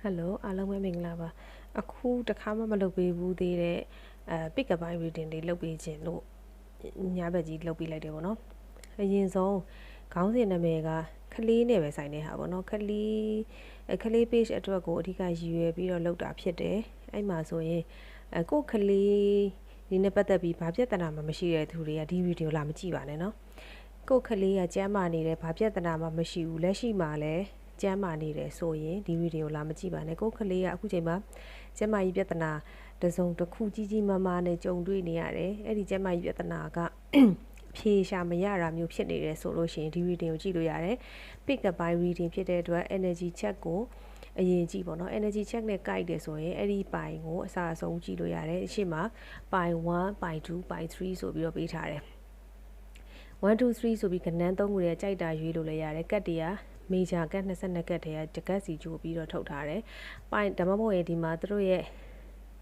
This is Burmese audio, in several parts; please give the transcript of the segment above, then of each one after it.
ဟယ်လိုအားလုံးပဲမင်္ဂလာပါအခုတခါမှမလုပ်ပေးဘူးသေးတဲ့အဲ pick up by reading တွေလုပ်ပေးခြင်းလို့ညဘက်ကြီးလုပ်ပေးလိုက်တယ်ပေါ့နော်အရင်ဆုံးခေါင်းစဉ်နာမည်ကခလေးနဲ့ပဲဆိုင်နေတာပေါ့နော်ခလေးခလေး page အတွက်ကိုအဓိကရည်ရွယ်ပြီးတော့လုပ်တာဖြစ်တယ်အဲ့မှာဆိုရင်အကိုခလေးဒီနဲ့ပတ်သက်ပြီးဘာပြဿနာမှမရှိတဲ့သူတွေကဒီဗီဒီယိုလာမကြည့်ပါနဲ့နော်ကိုခလေးကကျမ်းမာနေတယ်ဘာပြဿနာမှမရှိဘူးလက်ရှိမှာလည်း ကျမ်းမာနေတယ်ဆိုရင်ဒီဗီဒီယိုလာမကြည့်ပါနဲ့ကိုကလေးကအခုချိန်မှာကျမ်းမာရေးပြဿနာတစုံတစ်ခုကြီးကြီးမားမားနဲ့ကြုံတွေ့နေရတယ်အဲ့ဒီကျမ်းမာရေးပြဿနာကဖြေရှာမရတာမျိုးဖြစ်နေတယ်ဆိုလို့ရှိရင်ဒီ reading ကိုကြည့်လို့ရတယ် pick up by reading ဖြစ်တဲ့အတွက် energy check ကိုအရင်ကြည့်ပေါ့နော် energy check နဲ့ကြိုက်တယ်ဆိုရင်အဲ့ဒီပိုင်ကိုအစားအဆုံးကြည့်လို့ရတယ်အရှိမပိုင်1ပိုင်2ပိုင်3ဆိုပြီးတော့ပေးထားတယ် 1 2 3ဆိုပြီးကဏ္ဍ3ခုရဲ့ကြိုက်တာရွေးလို့လည်းရတယ်ကတ်တရမေဂျာကတ်22ကတ်ထဲကတကတ်စီကြိုပြီးတော့ထုတ်ထားတယ်။ပိုင်ဓမ္မမို့ရဲ့ဒီမှာသူတို့ရဲ့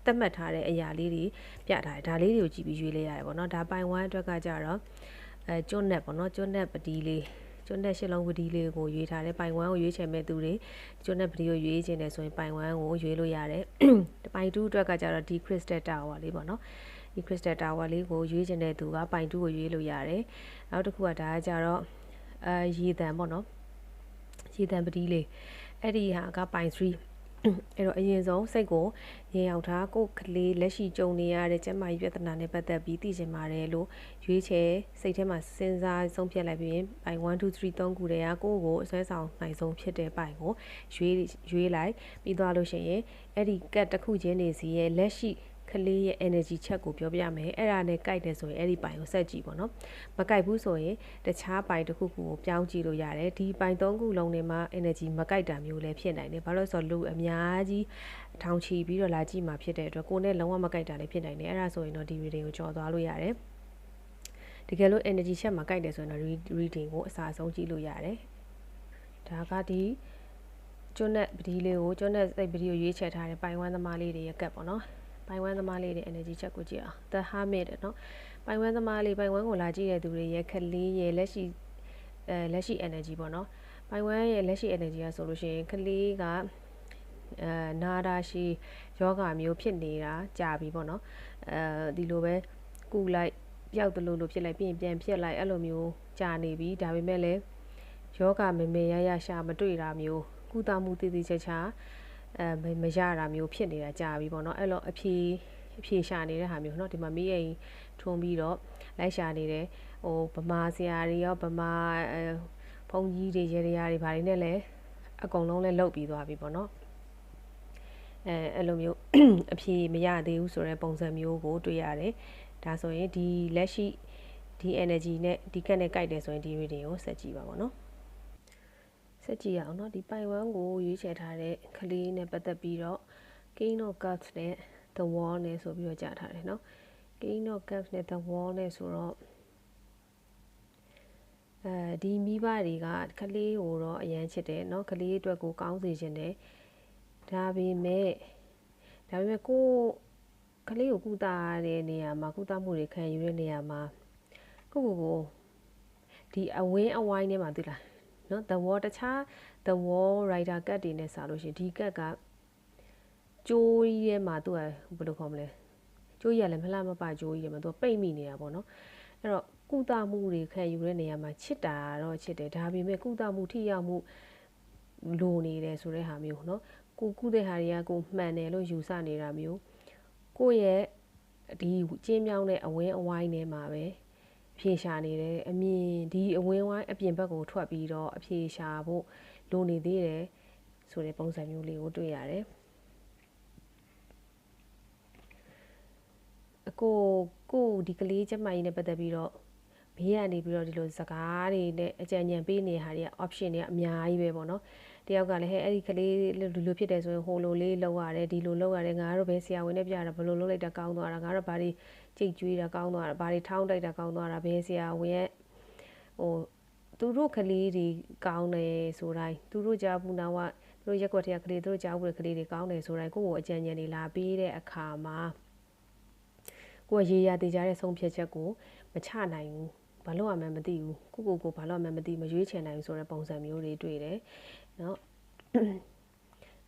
သတ်မှတ်ထားတဲ့အရာလေးတွေပြထားတယ်ဒါလေးတွေကိုကြည့်ပြီးရွေးလိုက်ရတယ်ပေါ့နော်ဒါပိုင်ဝမ်းအတွက်ကကြတော့အဲကျွတ်နက်ပေါ့နော်ကျွတ်နက်ပတီးလေးကျွတ်နက်ရှစ်လုံးပတီးလေးကိုရွေးထားတယ်ပိုင်ဝမ်းကိုရွေးချယ်မဲ့သူတွေကျွတ်နက်ပတီးကိုရွေးချင်တယ်ဆိုရင်ပိုင်ဝမ်းကိုရွေးလို့ရတယ်ပိုင်2အတွက်ကကြတော့ဒီ crystal tower လေးပေါ့နော်ဒီ crystal tower လေးကိုရွေးချင်တဲ့သူကပိုင်2ကိုရွေးလို့ရတယ် နောက်တစ်ခုကဒါကကြတော့အဲရေတံပေါ့နော်ရေတံပတိလေးအဲ့ဒီဟာကပိုင်3အဲ့တော့အရင်ဆုံးစိတ်ကိုရေရောက်ထားကိုကလေးလက်ရှိကြုံနေရတဲ့ကျန်းမာရေးပြဿနာနဲ့ပတ်သက်ပြီးသိချင်ပါတယ်လို့ရွေးချယ်စိတ်ထဲမှာစဉ်းစားဆုံးဖြတ်လိုက်ပြီးပိုင်1 2 3 3ခုတည်းကကိုယ့်ကိုအစွဲဆောင်နိုင်ဆုံးဖြစ်တဲ့ပိုင်ကိုရွေးရွေးလိုက်ပြီးသွားလို့ရှိရင်အဲ့ဒီကတ်တစ်ခုချင်းနေစီရဲ့လက်ရှိ ကလေးရဲ့ energy ချက်ကိုပြောပြမယ်အဲ့ဒါနဲ့ကြိုက်တယ်ဆိုရင်အဲ့ဒီပိုင်ကိုဆက်ကြည့်ပေါ့နော်မကြိုက်ဘူးဆိုရင်တခြားပိုင်တစ်ခုခုကိုပြောင်းကြည့်လို့ရတယ်ဒီပိုင်သုံးခုလုံးတွေမှာ energy မကြိုက်တာမျိုးလည်းဖြစ်နိုင်တယ်ဘာလို့လဲဆိုတော့လူအများကြီးထောင်ချီပြီးတော့လာကြည့်မှာဖြစ်တဲ့အတွက်ကိုယ်နဲ့လုံးဝမကြိုက်တာလည်းဖြစ်နိုင်တယ်အဲ့ဒါဆိုရင်တော့ဒီ reading ကိုကြော်သွားလို့ရတယ်တကယ်လို့ energy ချက်မှာကြိုက်တယ်ဆိုရင်တော့ reading ကိုအစားဆုံးကြည့်လို့ရတယ်ဒါကဒီကျွန်းနဲ့ပဒီလေးကိုကျွန်းနဲ့စိတ်ပဒီကိုရွေးချယ်ထားတဲ့ပိုင်ဝမ်းသမားလေးတွေရဲ့ကပ်ပေါ့နော် ပိုင်ဝမ်းသမားလေးတွေ energy check ကိုကြည့်အောင် the hermit เนาะပိုင်ဝမ်းသမားလေးပိုင်ဝမ်းကိုလာကြည့်တဲ့သူတွေရဲ့ခလေးရဲ့လက်ရှိအဲလက်ရှိ energy ပေါ့နော်ပိုင်ဝမ်းရဲ့လက်ရှိ energy ကဆိုလို့ရှိရင်ခလေးကအဲနာတာရှိယောဂမျိုးဖြစ်နေတာကြာပြီပေါ့နော်အဲဒီလိုပဲကူလိုက်ပျောက်တလို့လို့ဖြစ်လိုက်ပြီးရင်ပြန်ဖြစ်လိုက်အဲ့လိုမျိုးကြာနေပြီဒါပေမဲ့လည်းယောဂမေမေရရရှာမတွေ့တာမျိုးကုသမှုတည်တည်ချာချာ အဲမရတာမျိုးဖြစ်နေတာကြာပြီပေါ့နော်အဲ့လိုအဖြေအဖြေရှာနေတဲ့ဟာမျိုးเนาะဒီမှာမိအိမ်ထွန်းပြီးတော့လိုက်ရှာနေတယ်ဟိုဗမာဆရာတွေရောဗမာဘုန်းကြီးတွေရေရာတွေဘာတွေနဲ့လဲအကုန်လုံးလဲလုတ်ပြီးသွားပြီပေါ့နော်အဲအဲ့လိုမျိုးအဖြေမရသေးဘူးဆိုတဲ့ပုံစံမျိုးကိုတွေ့ရတယ်ဒါဆိုရင်ဒီလက်ရှိဒီ energy နဲ့ဒီကက်နဲ့ကြိုက်တယ်ဆိုရင်ဒီ reading ကိုဆက်ကြည့်ပါပေါ့နော် ဆက်ကြည့်ရအောင်เนาะဒီပိုင်ဝမ်ကိုရွေးချယ်ထားတဲ့ကလေးနဲ့ပတ်သက်ပြီးတော့ King of Cups နဲ့ The Wall နဲ့ဆိုပြီးတော့ကြားထားတယ်เนาะ King of Cups နဲ့ The Wall နဲ့ဆိုတော့အဲဒီမိဘတွေကကလေးကိုတော့အရန်ချစ်တယ်เนาะကလေးအတွက်ကိုကောင်းစေခြင်းတယ်ဒါပေမဲ့ဒါပေမဲ့ကိုကလေးကိုကုသတဲ့နေရာမှာကုသမှုတွေခံယူတဲ့နေရာမှာကိုကိုကိုဒီအဝင်းအဝိုင်းထဲမှာသိလား နော် the wall တခြား the wall rider cut တွေနဲ့စာလို့ရှိရင်ဒီ cut ကကျိုးကြီးထဲမှာသူကဘယ်လိုခေါ်မလဲကျိုးကြီးကလည်းမလှမပကျိုးကြီးထဲမှာသူကပိတ်မိနေတာပေါ့နော်အဲ့တော့ကုသမှုတွေခံယူတဲ့နေရာမှာချစ်တာတော့ချစ်တယ်ဒါပေမဲ့ကုသမှုထိရောက်မှုလိုနေတယ်ဆိုတဲ့ဟာမျိုးเนาะကိုကုတဲ့ဟာတွေကကိုမှန်တယ်လို့ယူဆနေတာမျိုးကိုရဲ့ဒီကျင်းမြောင်းတဲ့အဝင်းအဝိုင်းထဲမှာပဲ ဖြေရှာနေတယ်အမြင်ဒီအဝင်းဝိုင်းအပြင်ဘက်ကိုထွက်ပြီးတော့အဖြေရှာဖို့လိုနေသေးတယ်ဆိုတဲ့ပုံစံမျိုးလေးကိုတွေ့ရတယ်အကိုကိုဒီကလေးကျမကြီးနဲ့ပတ်သက်ပြီးတော့ဘေးကနေပြီးတော့ဒီလိုစကားတွေနဲ့အကြံဉာဏ်ပေးနေတဲ့ဟာတွေက option တွေကအများကြီးပဲပေါ့နော်တယောက်ကလည်းဟဲ့အဲ့ဒီကလေးလူလူဖြစ်တယ်ဆိုရင်ဟိုလိုလေးလောက်ရတယ်ဒီလိုလောက်ရတယ်ငါတို့ပဲဆရာဝန်နဲ့ပြတာဘယ်လိုလုပ်လိုက်တာကောင်းသွားတာငါတို့ဘာတွေ ကြိတ်ကျွေးတာကောင်းသွားတာဘာတွေထောင်းတိုက်တာကောင်းသွားတာဘယ်ဆရာဝန်ရဲ့ဟိုသူတို့ကလေးတွေကောင်းတယ်ဆိုတိုင်းသူတို့ကြားဘူးနာကသူတို့ရက်ွက်တဲ့ကလေးသူတို့ကြားဘူးတဲ့ကလေးတွေကောင်းတယ်ဆိုတိုင်းကိုယ့်ကိုအကြံဉာဏ်တွေလာပေးတဲ့အခါမှာကိုယ်ရေရာတည်ကြတဲ့ဆုံးဖြတ်ချက်ကိုမချနိုင်ဘူးဘာလို့အမှန်းမသိဘူးကိုကိုကိုဘာလို့အမှန်းမသိမရွေးချယ်နိုင်ဘူးဆိုတဲ့ပုံစံမျိုးတွေတွေ့တယ်เนาะ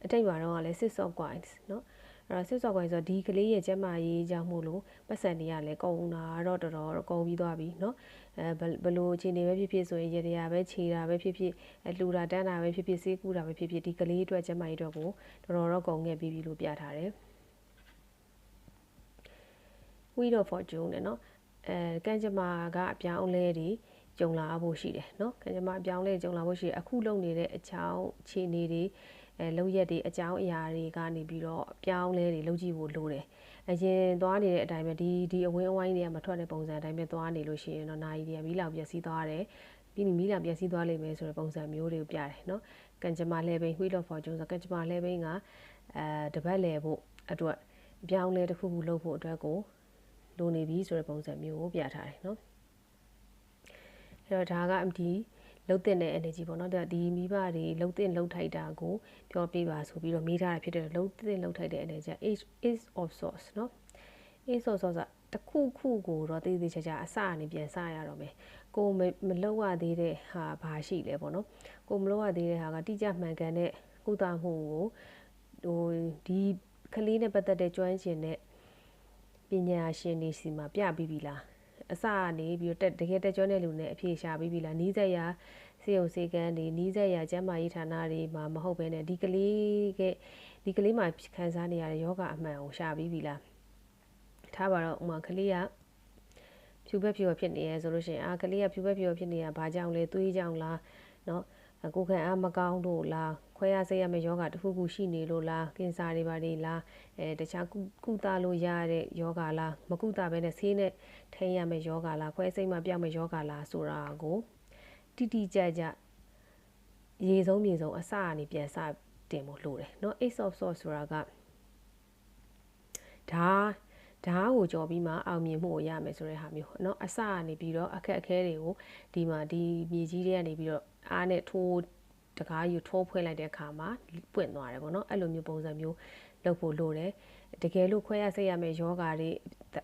အတိတ်မှာတော့လည်း six of coins เนาะ အဲ့တော့ six of coins ဆိုတော့ဒီကလေးရဲ့ကျမရေးကြောင့်မို့လို့ပတ်စံတွေကလည်းကုန်တာတော့တော်တော်ကုန်ပြီးသွားပြီเนาะအဲဘလို့အခြေအနေပဲဖြစ်ဖြစ်ဆိုရင်ရေတရာပဲခြေတာပဲဖြစ်ဖြစ်အလှူတာတန်းတာပဲဖြစ်ဖြစ်စေးကူတာပဲဖြစ်ဖြစ်ဒီကလေးအတွက်ကျမရေးအတွက်ကိုတော်တော်တော့ကုန်ခဲ့ပြီးပြီလို့ပြထားတယ် Wheel of Fortune နဲ့เนาะအဲကံကြမ္မာကအပြောင်းလဲတွေကြုံလာဖို့ရှိတယ်เนาะကံကြမ္မာအပြောင်းလဲကြုံလာဖို့ရှိတယ်အခုလုပ်နေတဲ့အချောင်းခြေနေတွေ အဲလောက်ရက်တွေအကြောင်းအရာတွေကနေပြီးတော့ပြောင်းလဲတွေလုပ်ကြည့်ဖို့လိုတယ်အရင်သွားနေတဲ့အတိုင်းပဲဒီဒီအဝင်းအဝိုင်းတွေကမထွက်တဲ့ပုံစံအတိုင်းပဲသွားနေလို့ရှိရင်တော့နာရီတွေကမီးလောင်ပျက်စီးသွားတယ်ပြီးရင်မီးလောင်ပျက်စီးသွားလိမ့်မယ်ဆိုတဲ့ပုံစံမျိုးတွေကိုပြတယ်နော်ကန်ဂျမာလဲဘိန်းဝှီလော့ဖော်ဂျုံဆိုကန်ဂျမာလဲဘိန်းကအဲတပတ်လဲဖို့အတွက်ပြောင်းလဲတစ်ခုခုလုပ်ဖို့အတွက်ကိုလိုနေပြီဆိုတဲ့ပုံစံမျိုးကိုပြထားတယ်နော်အဲ့တော့ဒါက MD လှုပ်တဲ့ energy ပေါ့နော်ဒီမိဘတွေလှုပ်တဲ့လှုပ်ထိုက်တာကိုပြောပြပါဆိုပြီးတော့မေးထားတာဖြစ်တဲ့လှုပ်တဲ့လှုပ်ထိုက်တဲ့ energy is is of source နော် is of source တခုခုကိုတော့တည်တည်ချာချာအစအနေပြန်စရတော့မယ်ကိုမလှုပ်ရသေးတဲ့ဟာဘာရှိလဲပေါ့နော်ကိုမလှုပ်ရသေးတဲ့ဟာကတိကျမှန်ကန်တဲ့ကုသမှုကိုဟိုဒီကလေးနဲ့ပတ်သက်တဲ့ကျွမ်းကျင်တဲ့ပညာရှင်တွေစီမှာပြပြီးပြီလား အစကနေပြီးတော့တကယ်တက်ကြွတဲ့လူနဲ့အဖြေရှာပြီးပြီလားနီးစက်ရစေုံစေကန်းတွေနီးစက်ရကျမ်းမာရေးဌာနတွေမှာမဟုတ်ဘဲနဲ့ဒီကလေးကဒီကလေးမှာခံစားနေရတဲ့ယောဂအမှန်ကိုရှာပြီးပြီလားထားပါတော့ဥမာကလေးကဖြူဘက်ဖြူဖြစ်နေရဲဆိုလို့ရှိရင်အာကလေးကဖြူဘက်ဖြူဖြစ်နေရဘာကြောင့်လဲသွေးကြောင့်လားเนาะကိုယ်ခံအားမကောင်းလို့လား ခွဲရစိတ်ရမယ့်ယောဂတစ်ခုခုရှိနေလို့လားကင်ဆာတွေပါတွေလားအဲတခြားကုသလို့ရတဲ့ယောဂလားမကုသဘဲနဲ့ဆေးနဲ့ထိန်းရမယ့်ယောဂလားခွဲစိတ်မှပြောင်းမယ့်ယောဂလားဆိုတာကိုတိတိကျကျရေဆုံးမြေဆုံးအစအနေပြန်စတင်ဖို့လိုတယ်เนาะ ace of swords ဆိုတာကဒါဓာတ်ကိုကြော်ပြီးမှအောင်မြင်မှုကိုရမယ်ဆိုတဲ့ဟာမျိုးเนาะအစကနေပြီးတော့အခက်အခဲတွေကိုဒီမှာဒီမြေကြီးတွေကနေပြီးတော့အားနဲ့ထိုး တကားယူထိုးဖွင့်လိုက်တဲ့အခါမှာပွင့်သွားတယ်ပေါ့နော်အဲ့လိုမျိုးပုံစံမျိုးလုပ်ဖို့လိုတယ်တကယ်လို့ခွဲရစိတ်ရမယ့်ယောဂါတွေ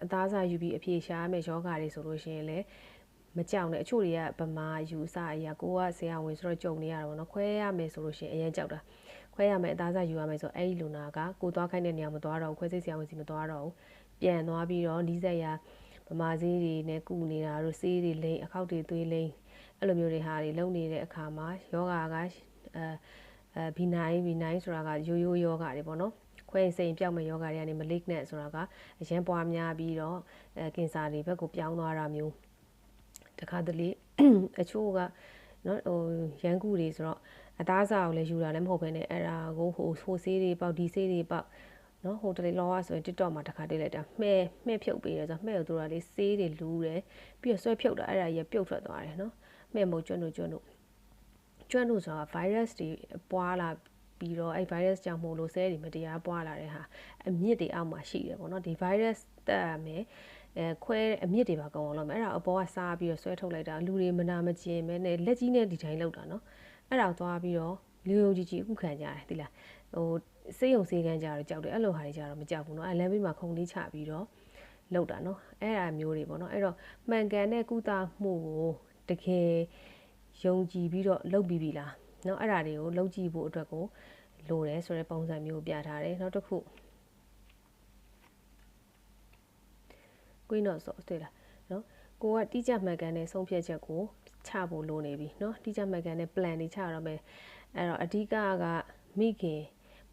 အသားစားယူပြီးအပြေရှားမယ့်ယောဂါတွေဆိုလို့ရှိရင်လည်းမကြောက်နဲ့အချို့တွေကဗမာယူအစအရာကိုကဆရာဝန်ဆိုတော့ကြုံနေရတာပေါ့နော်ခွဲရမယ်ဆိုလို့ရှိရင်အရင်ကြောက်တာခွဲရမယ်အသားစားယူရမယ်ဆိုအဲ့ဒီလူနာကကိုသွားခိုင်းတဲ့နေရာမသွားတော့ဘူးခွဲစိတ်ဆရာဝန်စီမသွားတော့ဘူးပြန်သွားပြီးတော့နီးစက်ရဗမာဈေးတွေနဲ့ကုနေတာတို့ဆေးတွေလိမ့်အခောက်တွေသွေးလိမ့် အဲ့လိုမျိုးတွေဟာတွေလုံနေတဲ့အခါမှာယောဂါကအဲအဲဘီနိုင်ဘီနိုင်ဆိုတာကရိုးရိုးယောဂါတွေပေါ့နော်ခွဲစိန်ပြောက်မဲ့ယောဂါတွေကနေမလိကနဲ့ဆိုတာကအရင်ပွားများပြီးတော့အဲကင်ဆာတွေဘက်ကိုပြောင်းသွားတာမျိုးတခါတလေအချို့ကနော်ဟိုရန်ကူတွေဆိုတော့အသားစားကိုလည်းယူတာလည်းမဟုတ်ဘဲနဲ့အဲ့ဒါကိုဟိုဟိုဆေးတွေပေါက်ဒီဆေးတွေပေါက်နော်ဟိုတလေလောကဆိုရင် TikTok မှာတစ်ခါတွေ့လိုက်တာမှဲမှဲဖြုတ်ပေးတယ်ဆိုတော့မှဲကိုတို့ကလေးဆေးတွေလူးတယ်ပြီးတော့ဆွဲဖြုတ်တာအဲ့ဒါကြီးပြုတ်ထွက်သွားတယ်နော် မှဲမို့ကျွန်းတို့ကျွန်းတို့ကျွန်းတို့ဆိုတာ virus တွေပွားလာပြီးတော့အဲ့ virus ကြောင့်မို့လို့ဆဲတွေမတရားပွားလာတဲ့ဟာအမြင့်တွေအောက်မှာရှိတယ်ပေါ့နော်ဒီ virus တက်ရမယ်အဲခွဲအမြင့်တွေပါကောင်းအောင်လုပ်မယ်အဲ့ဒါအပေါ်ကစားပြီးတော့ဆွဲထုတ်လိုက်တာလူတွေမနာမကျင်မဲနဲ့လက်ကြီးနဲ့ဒီတိုင်းလောက်တာနော်အဲ့ဒါသွားပြီးတော့လူယုံကြည်ကြည်အခုခံကြတယ်ဒီလားဟိုစေးုံစေးကန်းကြတော့ကြောက်တယ်အဲ့လိုဟာတွေကြတော့မကြောက်ဘူးเนาะအဲလမ်းဘေးမှာခုံလေးချပြီးတော့လောက်တာเนาะအဲ့ဒါမျိုးတွေပေါ့เนาะအဲ့တော့မှန်ကန်တဲ့ကုသမှုကို တကယ်ယုံကြည်ပြီးတော့လုပ်ပြီးပြီလားเนาะအဲ့ဒါတွေကိုလုပ်ကြည့်ဖို့အတွက်ကိုလိုတယ်ဆိုတဲ့ပုံစံမျိုးပြထားတယ်နောက်တစ်ခု Queen of Swords တွေ့လားเนาะကိုကတိကျမှန်ကန်တဲ့ဆုံးဖြတ်ချက်ကိုချဖို့လိုနေပြီเนาะတိကျမှန်ကန်တဲ့ plan တွေချရတော့မယ်အဲ့တော့အဓိကကမိခင်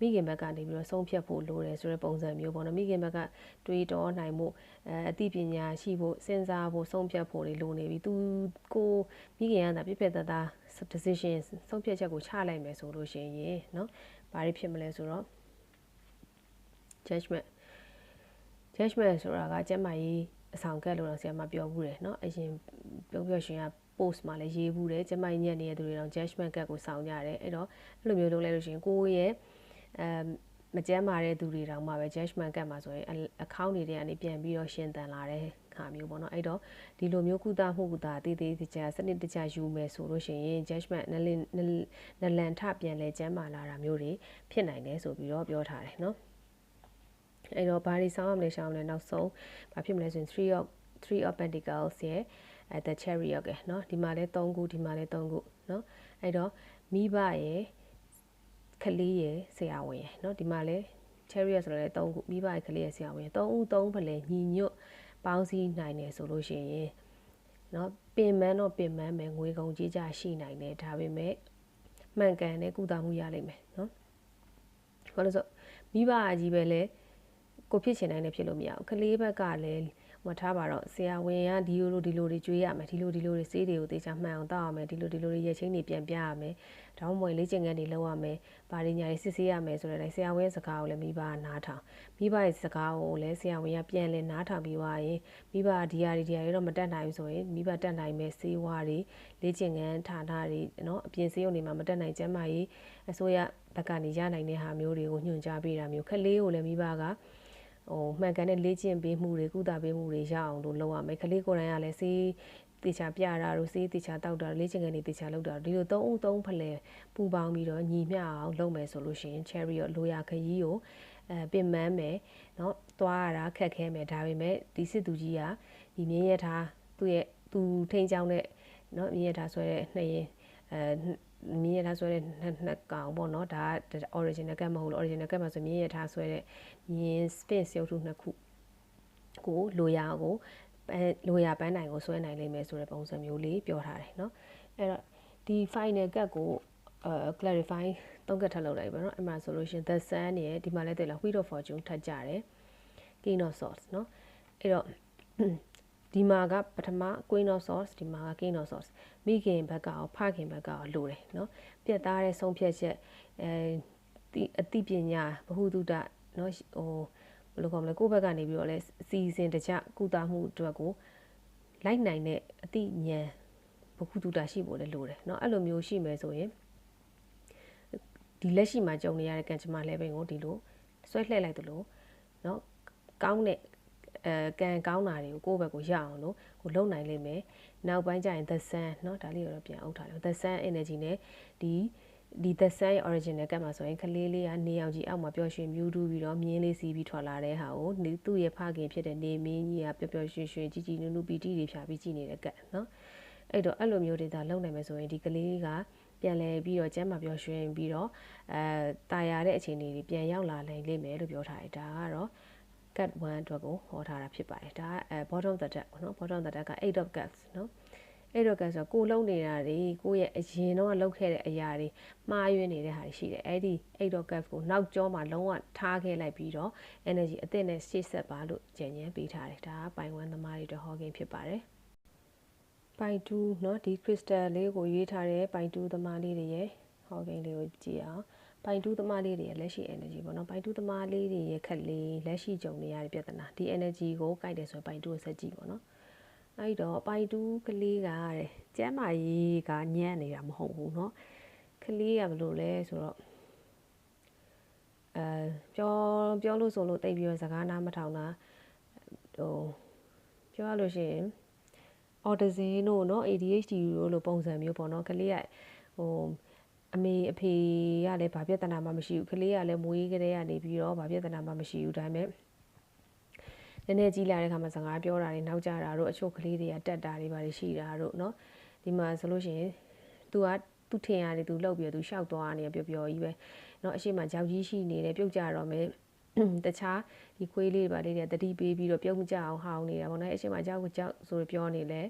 မိခင်ဘက်ကနေပြီးတော့ဆုံးဖြတ်ဖို့လိုတယ်ဆိုတဲ့ပုံစံမျိုးပေါ့နော်မိခင်ဘက်ကတွေးတောနိုင်မှုအဲအသိပညာရှိဖို့စဉ်းစားဖို့ဆုံးဖြတ်ဖို့တွေလိုနေပြီသူကိုမိခင်ကသာပြည့်ပြည့်သားသား decision ဆုံးဖြတ်ချက်ကိုချလိုက်မယ်ဆိုလို့ရှိရင်เนาะဘာတွေဖြစ်မလဲဆိုတော့ judgment judgment ဆိုတာကကျမကြီးအဆောင်ကက်လို့တော့ဆရာမပြောဘူးတယ်เนาะအရင်ပြောပြရှင်က post မှာလည်းရေးဘူးတယ်ကျမကြီးညက်နေတဲ့သူတွေတော့ judgment ကက်ကိုစောင်းကြတယ်အဲ့တော့အဲ့လိုမျိုးလုပ်လိုက်လို့ရှင်ကိုရဲ့ အမ်မကြမ်းမာတဲ့သူတွေတောင်မှပဲ judgment ကတ်မှာဆိုရင် account တွေထဲကနေပြန်ပြီးတော့ရှင်းတန်လာတဲ့ခါမျိုးပေါ့နော်အဲ့တော့ဒီလိုမျိုးကုသမှုကုသတည်တည်ကြစနစ်တကျယူမယ်ဆိုလို့ရှိရင် judgment နလနလန်ထပြန်လဲကျမ်းမာလာတာမျိုးတွေဖြစ်နိုင်တယ်ဆိုပြီးတော့ပြောထားတယ်နော်အဲ့တော့ဘာတွေဆောင်းရမလဲရှောင်းလဲနောက်ဆုံးဘာဖြစ်မလဲဆိုရင်3 of 3 of pentacles ရဲ့အဲ the chariot ကဲเนาะဒီမှာလဲ3ခုဒီမှာလဲ3ခုเนาะအဲ့တော့မိဘရဲ့ ခလေးရဲ့ဆရာဝန်ရဲ့เนาะဒီမှာလဲ chariot ဆိုတော့လေ၃ခုမိဘရဲ့ခလေးရဲ့ဆရာဝန်ရဲ့၃ဦး၃ဖလဲညီညွတ်ပေါင်းစည်းနိုင်တယ်ဆိုလို့ရှိရင်เนาะပင်မန်းတော့ပင်မန်းမယ်ငွေကုန်ကြေးကြရှိနိုင်တယ်ဒါပေမဲ့မှန်ကန်တဲ့ကုသမှုရလိမ့်မယ်เนาะဘာလို့ဆိုမိဘအကြီးပဲလဲကိုဖြစ်ချင်နိုင်တယ်ဖြစ်လို့မရဘူးခလေးဘက်ကလည်း မထားပါတော့ဆရာဝန်ကဒီလိုဒီလိုတွေကျွေးရမယ်ဒီလိုဒီလိုတွေစေးတွေကိုသေချာမှန်အောင်တောက်ရမယ်ဒီလိုဒီလိုတွေရက်ချင်းတွေပြန်ပြရမယ်တောင်းမွေလေ့ကျင့်ခန်းတွေလုပ်ရမယ်ဘာတွေညာတွေစစ်ဆေးရမယ်ဆိုတဲ့ဆရာဝန်ရဲ့စကားကိုလည်းမိဘကနားထောင်မိဘရဲ့စကားကိုလည်းဆရာဝန်ကပြန်လဲနားထောင်ပြီးသွားရင်မိဘဒီဟာဒီဒီဟာတွေတော့မတက်နိုင်ဘူးဆိုရင်မိဘတက်နိုင်မဲ့စေးဝါးတွေလေ့ကျင့်ခန်းဌာနတွေနော်အပြင်စေးရုံတွေမှာမတက်နိုင်ကျန်းမာရေးအစိုးရဘက်ကနေရနိုင်တဲ့ဟာမျိုးတွေကိုညွှန်ကြားပေးတာမျိုးခက်လေးကိုလည်းမိဘက ဟိုမှန်ကန်တဲ့လေ့ကျင့်ပေးမှုတွေကုသပေးမှုတွေရအောင်လို့လုပ်ရမယ်ခလေးကိုယ်တိုင်ကလည်းစေးတေချာပြတာတို့စေးတေချာတောက်တာလေ့ကျင့်ခန်းတွေတေချာလုပ်တာဒီလိုသုံးဦးသုံးဖလဲပူပေါင်းပြီးတော့ညီမျှအောင်လုပ်မယ်ဆိုလို့ရှိရင် cherry ရောလိုရာခရီးကိုအဲပင်မန်းမယ်เนาะသွားရတာခက်ခဲမယ်ဒါပေမဲ့ဒီစစ်သူကြီးကဒီမြင်းရထားသူ့ရဲ့သူထိန်ချောင်းတဲ့เนาะမြင်းရထားဆွဲတဲ့နှစ်ရင် အဲမြင်းရထားဆွဲတဲ့နှစ်နှစ်ကောင်ပေါ့နော်ဒါက original cut မဟုတ်လို့ original cut မှာဆိုမြင်းရထားဆွဲတဲ့မြင်း spin ရုပ်ထုနှစ်ခုကိုလိုရာကိုအဲလိုရာပန်းနိုင်ကိုဆွဲနိုင်လိမ့်မယ်ဆိုတဲ့ပုံစံမျိုးလေးပြောထားတယ်เนาะအဲ့တော့ဒီ final cut ကိုအဲ clarify သုံးကတ်ထပ်လုပ်လိုက်ပါเนาะအဲ့မှာဆိုလို့ရှင် the sun ရဲ့ဒီမှာလည်းတွေ့လား wheel of fortune ထပ်ကြတယ် king of swords เนาะအဲ့တော့ ဒီမှာကပထမ queen of swords ဒီမှာက king of swords မိခင်ဘက်ကရောဖခင်ဘက်ကရောလိုတယ်နော်ပြက်သားတဲ့ဆုံးဖြတ်ချက်အဲအသိပညာဘဟုတုတနော်ဟိုဘယ်လိုခေါ်မလဲကိုယ့်ဘက်ကနေပြီးတော့လဲစီစဉ်တကြကုသမှုအတွက်ကိုလိုက်နိုင်တဲ့အသိဉာဏ်ဘဟုတုတရှိဖို့လည်းလိုတယ်နော်အဲ့လိုမျိုးရှိမယ်ဆိုရင်ဒီလက်ရှိမှာကြုံနေရတဲ့ကံကြမ္မာလဲပင်ကိုဒီလိုဆွဲလှည့်လိုက်သလိုနော်ကောင်းတဲ့ အဲကံကောင်းတာတွေကိုကိုယ့်ဘက်ကိုရအောင်လို့ကိုလုံနိုင်လိမ့်မယ်နောက်ပိုင်းကျရင် the sun เนาะဒါလေးတော့ပြန်အုပ်ထားတယ် the sun energy နဲ့ဒီဒီ the sun ရဲ့ original ကတ်မှာဆိုရင်ကလေးလေးကနေအောင်ကြီးအောက်မှာပျော်ရွှင်မြူးတူးပြီးတော့မြင်းလေးစီးပြီးထွက်လာတဲ့ဟာကိုသူ့ရဲ့ဖခင်ဖြစ်တဲ့နေမင်းကြီးကပျော်ပျော်ရွှင်ရွှင်ကြီးကြီးနုနုပီတီတွေဖြာပြီးကြည့်နေတဲ့ကတ်เนาะအဲ့တော့အဲ့လိုမျိုးတွေဒါလုံနိုင်မယ်ဆိုရင်ဒီကလေးကပြန်လဲပြီးတော့ကျမ်းမာပျော်ရွှင်ပြီးတော့အဲတာယာတဲ့အခြေအနေတွေပြန်ရောက်လာနိုင်လိမ့်မယ်လို့ပြောထားတယ်ဒါကတော့ cut 1အတွက်ကိုဟောထားတာဖြစ်ပါတယ်ဒါအဲ bottom the deck เนาะ bottom the deck က8 of cups เนาะ8 of cups ဆိုကိုလုံးနေတာတွေကိုရဲ့အရင်တော့လောက်ခဲ့တဲ့အရာတွေမှားယွင်းနေတဲ့ဟာတွေရှိတယ်အဲ့ဒီ8 of cups ကိုနောက်ကျောမှာလုံးဝထားခဲ့လိုက်ပြီးတော့ energy အသစ်နဲ့ရှေ့ဆက်ပါလို့ကြံញံပေးထားတယ်ဒါကပိုင်ဝမ်သမားတွေအတွက်ဟောကိန်းဖြစ်ပါတယ်ပိုင်2เนาะဒီ crystal လေးကိုရွေးထားတဲ့ပိုင်2သမားလေးတွေရဲ့ဟောကိန်းလေးကိုကြည့်အောင် ပိုင်တူးသမားလေးတွေရဲ့လက်ရှိ energy ပေါ့နော်ပိုင်တူးသမားလေးတွေရဲ့ခက်လေးလက်ရှိကြုံနေရတဲ့ပြဿနာဒီ energy ကိုကြိုက်တယ်ဆိုရင်ပိုင်တူးကိုဆက်ကြည့်ပေါ့နော်အဲ့တော့ပိုင်တူးကလေးကတဲ့ကျမ်းမာရေးကညံ့နေတာမဟုတ်ဘူးเนาะကလေးကဘယ်လိုလဲဆိုတော့အဲပြောပြောလို့ဆိုလို့တိတ်ပြီးတော့စကားနားမထောင်တာဟိုပြောရလို့ရှိရင် autism တို့เนาะ ADHD တို့လိုပုံစံမျိုးပေါ့เนาะကလေးကဟို အမေအဖေကလည်းဘာပြဿနာမှမရှိဘူးကလေးကလည်းမွေးကလေးကနေပြီးတော့ဘာပြဿနာမှမရှိဘူးဒါပေမဲ့နည်းနည်းကြီးလာတဲ့ခါမှာစကားပြောတာတွေနောက်ကျတာတို့အချို့ကလေးတွေကတက်တာတွေပါရှိတာတို့เนาะဒီမှာဆိုလို့ရှိရင် तू ကသူထင်ရတယ်သူလောက်ပြီးတော့သူရှောက်သွားနေပျော်ပျော်ကြီးပဲเนาะအရှိမကြောက်ကြီးရှိနေတယ်ပြုတ်ကြတော့မယ်တခြားဒီခွေးလေးပါလေးတွေတတိပေးပြီးတော့ပြုတ်မကြအောင်ဟောင်းနေတာပေါ့နော်အရှိမကြောက်ကြောက်ဆိုပြောနေလဲ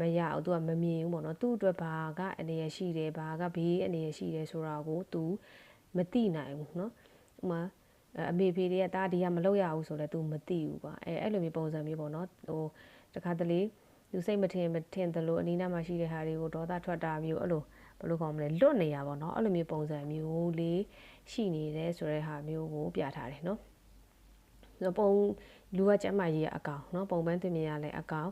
မရအောင်သူကမမြင်ဘူးပေါ့နော်သူ့အတွက်ဘာကအနေရရှိတယ်ဘာကဘေးအနေရရှိတယ်ဆိုတာကိုသူမသိနိုင်ဘူးနော်ဥမာအမေဖေတွေကတားဒီကမလုပ်ရဘူးဆိုလဲ तू မသိဘူးကွာအဲအဲ့လိုမျိုးပုံစံမျိုးပေါ့နော်ဟိုတခါတလေသူစိတ်မထင်မထင်သလိုအနီးနားမှာရှိတဲ့ဟာတွေကိုဒေါသထွက်တာမျိုးအဲ့လိုဘယ်လိုခေါ်မလဲလွတ်နေရပါတော့အဲ့လိုမျိုးပုံစံမျိုးလေးရှိနေတယ်ဆိုတဲ့ဟာမျိုးကိုပြထားတယ်နော်ပုံလူကကျမ်းမာရေးအကောင်နော်ပုံပန်းတင်မြင်ရလဲအကောင်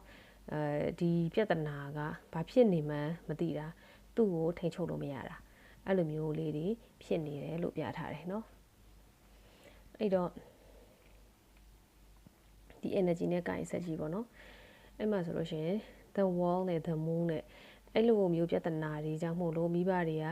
အဲဒီပြဿနာကဘာဖြစ်နေမှန်းမသိတာသူ့ကိုထိန်ချုပ်လို့မရတာအဲ့လိုမျိုးလေးတွေဖြစ်နေတယ်လို့ပြထားတယ်เนาะအဲ့တော့ဒီ energy နဲ့ကိုင်ဆက်ကြည့်ပေါ့နော်အဲ့မှာဆိုလို့ရှိရင် the wall နဲ့ the moon နဲ့အဲ့လိုမျိုးပြဿနာတွေကြောင့်မို့လို့မိဘတွေက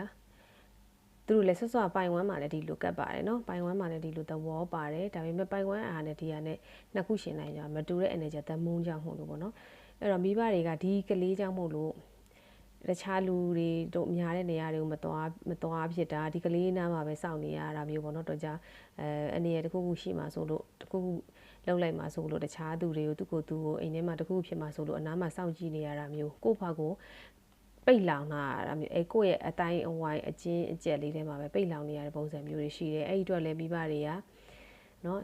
သူတို့လည်းဆွဆွပိုင်ဝမ်းမှာလည်းဒီလိုကတ်ပါတယ်เนาะပိုင်ဝမ်းမှာလည်းဒီလို the wall ပါတယ်ဒါပေမဲ့ပိုင်ဝမ်းအားနဲ့ဒီဟာနဲ့နှစ်ခုရှင်နိုင်ကြမတူတဲ့ energy the moon ကြောင့်မို့လို့ပေါ့နော် အဲ့တော့မိဘတွေကဒီကလေးကြောင့်မို့လို့တခြားလူတွေတို့များတဲ့နေရာတွေကိုမသွားမသွားဖြစ်တာဒီကလေးနားမှာပဲစောင့်နေရတာမျိုးပေါ့နော်တော့ကြအဲအနေရတခုခုရှိမှဆိုလို့တခုခုလောက်လိုက်မှဆိုလို့တခြားသူတွေကိုသူ့ကိုယ်သူ့ကိုအိမ်ထဲမှာတခုခုဖြစ်မှဆိုလို့အနားမှာစောင့်ကြည့်နေရတာမျိုးကိုယ့်ဘာကိုပိတ်လောင်တာဒါမျိုးအဲကိုယ့်ရဲ့အတိုင်းအဝိုင်းအချင်းအကျက်လေးထဲမှာပဲပိတ်လောင်နေရတဲ့ပုံစံမျိုးတွေရှိတယ်အဲ့ဒီအတွက်လည်းမိဘတွေကနော်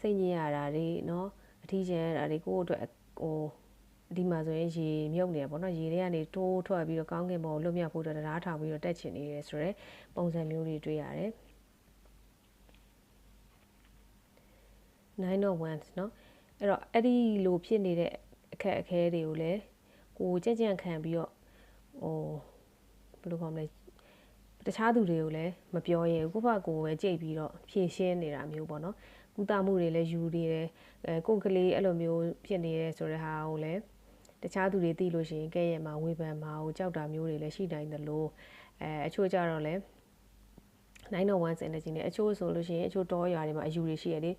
စိတ်ညစ်ရတာတွေနော်အထီးကျန်ရတာတွေကိုယ့်အတွက်ဟို ဒီမှာဆိုရင်ရေမြုပ်နေရပေါ့နော်ရေတွေကနေတိုးထွက်ပြီးတော့ကောင်းကင်ဘုံလွတ်မြောက်ဖို့တရားထောင်ပြီးတော့တက်ချင်နေတယ်ဆိုတော့ပုံစံမျိုးတွေတွေ့ရတယ်9 of wands เนาะအဲ့တော့အဲ့ဒီလိုဖြစ်နေတဲ့အခက်အခဲတွေကိုလည်းကိုကြက်ကြက်ခံပြီးတော့ဟိုဘယ်လိုခေါ်မလဲတခြားသူတွေကိုလည်းမပြောရဲဘူးကိုယ့်ဘကိုပဲကြိတ်ပြီးတော့ဖြည့်ရှင်းနေတာမျိုးပေါ့နော်ကုသမှုတွေလည်းယူနေတယ်အဲကိုယ်ကလေးအဲ့လိုမျိုးဖြစ်နေရဲဆိုတဲ့ဟာကိုလည်း တခြားသူတွေသိလို့ရှိရင်ကဲရဲ့မှာဝေဖန်မှာကိုကြောက်တာမျိုးတွေလည်းရှိနိုင်တယ်လို့အဲအချို့ကြတော့လည်း901 energy နဲ့အချို့ဆိုလို့ရှိရင်အချို့တောရွာတွေမှာအယူတွေရှိရလေ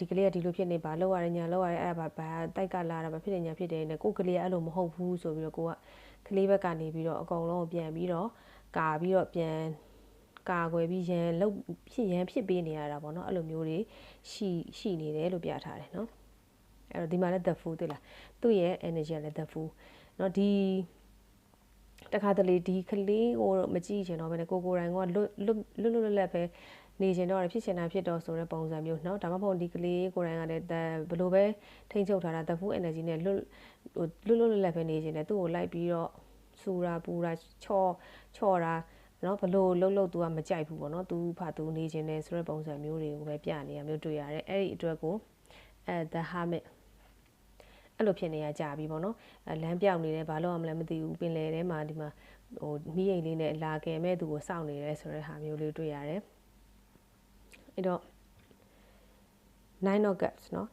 ဒီကလေးကဒီလိုဖြစ်နေပါလောက်ရတယ်ညာလောက်ရတယ်အဲ့ဒါဘာတိုက်ကလာတာဘာဖြစ်နေညာဖြစ်တယ်နဲ့ကိုကလေးကအဲ့လိုမဟုတ်ဘူးဆိုပြီးတော့ကိုကကလေးဘက်ကနေပြီးတော့အကုန်လုံးပြန်ပြီးတော့ကာပြီးတော့ပြန်ကာကွယ်ပြီးရန်လုတ်ဖြစ်ရန်ဖြစ်ပေးနေရတာပေါ့နော်အဲ့လိုမျိုးတွေရှိရှိနေတယ်လို့ပြထားတယ်နော် အဲ့တော့ဒီမှာလည်း the fool တွေ့လားသူ့ရဲ့ energy လည်း the fool เนาะဒီတခါတလေဒီကလေးကိုမကြည့်ချင်တော့ဘဲနဲ့ကိုကိုရိုင်းကလွတ်လွတ်လွတ်လွတ်လပ်ပဲနေချင်တော့ဖြစ်ချင်တာဖြစ်တော့ဆိုတဲ့ပုံစံမျိုးเนาะဒါမှမဟုတ်ဒီကလေးကိုရိုင်းကလည်းဘယ်လိုပဲထိန်းချုပ်ထားတာ the full energy နဲ့လွတ်လွတ်လွတ်လပ်လပ်ပဲနေချင်တယ်သူ့ကိုလိုက်ပြီးတော့စူရာပူရာချော့ချော့တာနော်ဘလို့လှုပ်လှုပ်သူကမကြိုက်ဘူးပေါ့နော်သူဖာသူနေခြင်းနဲ့ဆိုတဲ့ပုံစံမျိုးတွေကိုပဲပြနေရမျိုးတွေ့ရတယ်အဲ့ဒီအတွက်ကိုအဲ the hermit အဲ့လိုဖြစ်နေရကြပြီပေါ့နော်လမ်းပြောက်နေတယ်ဘာလို့မှလည်းမသိဘူးပင်လယ်ထဲမှာဒီမှာဟိုမိအိမ်လေးနဲ့လာကယ်မဲ့သူကိုစောင့်နေတယ်ဆိုတဲ့ဟာမျိုးလေးတွေ့ရတယ်အဲ့တော့ nine of cups เนาะ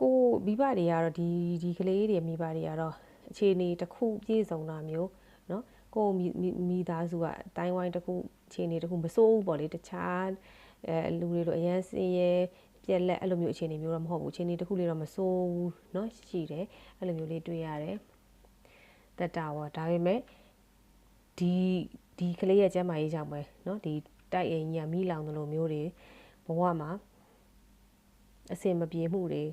ကိုမိဘတွေကတော့ဒီဒီကလေးတွေမိဘတွေကတော့အခြေအနေတစ်ခုပြည့်စုံတာမျိုးเนาะကိုမိသားစုကအတိုင်းဝိုင်းတစ်ခုအခြေအနေတစ်ခုမစိုးဘူးပေါ့လေတခြားအဲလူတွေလိုအရန်စင်းရဲ ပြက်လက်အဲ့လိုမျိုးအခြေအနေမျိုးတော့မဟုတ်ဘူးအခြေအနေတစ်ခုလေးတော့မစိုးဘူးเนาะရှိတယ်အဲ့လိုမျိုးလေးတွေ့ရတယ်တက်တာဝဒါပေမဲ့ဒီဒီကလေးရဲ့ကျမ်းမာရေးကြောင့်ပဲเนาะဒီတိုက်အိမ်ကြီးကမိလောင်တယ်လို့မျိုးတွေဘဝမှာအစင်မပြေမှုတွေ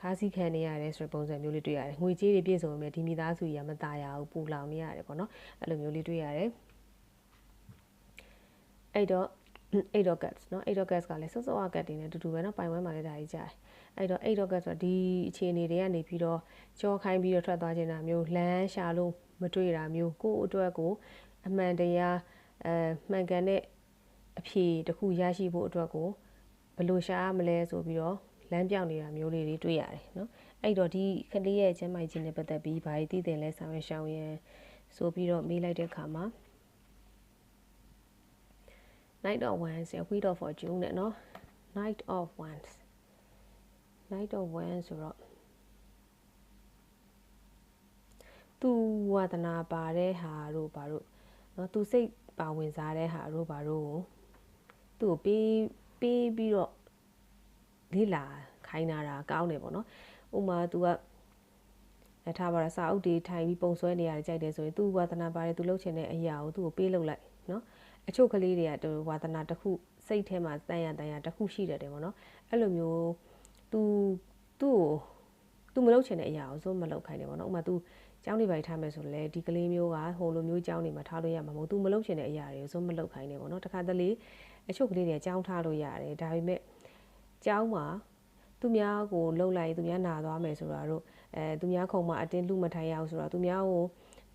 ခါးစည်းခံနေရတယ်ဆိုတဲ့ပုံစံမျိုးလေးတွေ့ရတယ်ငွေကြေးတွေပြည့်စုံပေမဲ့ဒီမိသားစုကြီးကမตายရဘူးပူလောင်နေရတယ်ပေါ့နော်အဲ့လိုမျိုးလေးတွေ့ရတယ်အဲ့တော့ 8 August เนาะ8 August ကလည်းစောစောအကတ်တင်နေတူတူပဲเนาะပိုင်ဝဲမှာလည်းဒါကြီးကြားတယ်အဲ့တော့8 August ဆိုဒီအခြေအနေတွေကနေပြီးတော့ကြောခိုင်းပြီးတော့ထွက်သွားခြင်းတာမျိုးလမ်းရှာလို့မတွေ့တာမျိုးကိုယ့်အတွက်ကိုအမှန်တရားအဲမှန်ကန်တဲ့အဖြေတစ်ခုရရှိဖို့အတွက်ကိုဘယ်လိုရှာရမလဲဆိုပြီးတော့လမ်းပြောင်းနေတာမျိုးလေးတွေတွေ့ရတယ်နော်အဲ့တော့ဒီကလေးရဲ့ကျမ်းမာရေးနဲ့ပတ်သက်ပြီးဘာတွေသိတယ်လဲဆောင်ရရှောင်းရန်ဆိုပြီးတော့မေးလိုက်တဲ့အခါမှာ Night of Wands ရ Wheel of Fortune နဲ့နော် Night of Wands Night of Wands ဆိုတော့သူဝါသနာပါတဲ့ဟာတို့ဘာတို့နော်သူစိတ်ပါဝင်စားတဲ့ဟာတို့ဘာတို့ကိုသူ့ကိုပေးပေးပြီးတော့လေ့လာခိုင်းတာတာကောင်းတယ်ပေါ့နော်ဥမာ तू ကလက်ထားပါရစာအုပ်တွေထိုင်ပြီးပုံဆွဲနေရတယ်ကြိုက်တယ်ဆိုရင် तू ဝါသနာပါတယ် तू လှုပ်ချင်တဲ့အရာကို तू ကိုပေးလုပ်လိုက်နော် အချို့ကလေးတွေကတူဝါသနာတစ်ခုစိတ်ထဲမှာတန်ရတန်ရတစ်ခုရှိတတ်တယ်ပေါ့နော်အဲ့လိုမျိုး तू သူ့ကို तू မလုပ်ချင်တဲ့အရာကိုစိုးမလုပ်ခိုင်းတယ်ပေါ့နော်ဥမာ तू ကျောင်းနေပိုင်ထားမယ်ဆိုလည်းဒီကလေးမျိုးကဟိုလိုမျိုးကျောင်းနေမှာထားလို့ရမှာမဟုတ် तू မလုပ်ချင်တဲ့အရာတွေကိုစိုးမလုပ်ခိုင်းတယ်ပေါ့နော်တခါတလေအချို့ကလေးတွေကျောင်းထားလို့ရတယ်ဒါပေမဲ့ကျောင်းမှာသူများကိုလှုပ်လိုက်သူများနာသွားမယ်ဆိုတာတို့အဲသူများခုံမှာအတင်းလူမထိုင်ရအောင်ဆိုတာသူများကို